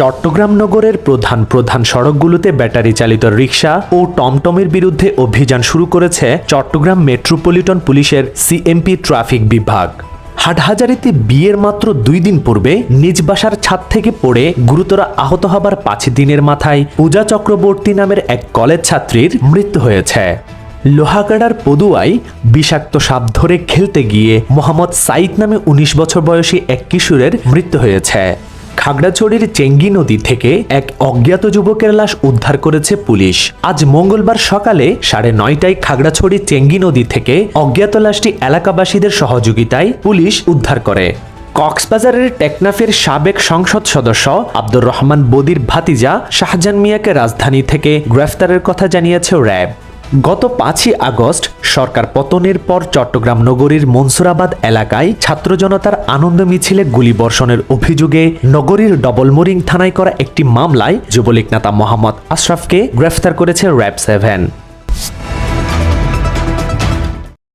চট্টগ্রাম নগরের প্রধান প্রধান সড়কগুলোতে ব্যাটারি চালিত রিক্সা ও টমটমের বিরুদ্ধে অভিযান শুরু করেছে চট্টগ্রাম মেট্রোপলিটন পুলিশের সিএমপি ট্রাফিক বিভাগ। হাটহাজারিতে বিয়ের মাত্র দুই দিন পূর্বে নিজ বাসার ছাদ থেকে পড়ে গুরুতর আহত হবার পাঁচ দিনের মাথায় পূজা চক্রবর্তী নামের এক কলেজ ছাত্রীর মৃত্যু হয়েছে। লোহাগাড়ার পদুয়ায় বিষাক্ত সাপ ধরে খেলতে গিয়ে মোহাম্মদ সাইদ নামে ১৯ বছর বয়সী এক কিশোরের মৃত্যু হয়েছে। খাগড়াছড়ির চেঙ্গি নদী থেকে এক অজ্ঞাত যুবকের লাশ উদ্ধার করেছে পুলিশ। আজ মঙ্গলবার সকালে সাড়ে নয়টায় খাগড়াছড়ি চেঙ্গি নদী থেকে অজ্ঞাত লাশটি এলাকাবাসীদের সহযোগিতায় পুলিশ উদ্ধার করে। কক্সবাজারের টেকনাফের সাবেক সংসদ সদস্য আব্দুর রহমান বদির ভাতিজা শাহজাহান মিয়াকে রাজধানী থেকে গ্রেফতারের কথা জানিয়েছে র্যাব। গত পাঁচই আগস্ট সরকার পতনের পর চট্টগ্রাম নগরীর মনসুরাবাদ এলাকায় ছাত্র জনতার আনন্দ মিছিলে গুলিবর্ষণের অভিযোগে নগরীর ডবলমোরিং থানায় করা একটি মামলায় যুবলীগ নেতা মোহাম্মদ আশরাফকে গ্রেফতার করেছে র্যাব সেভেন।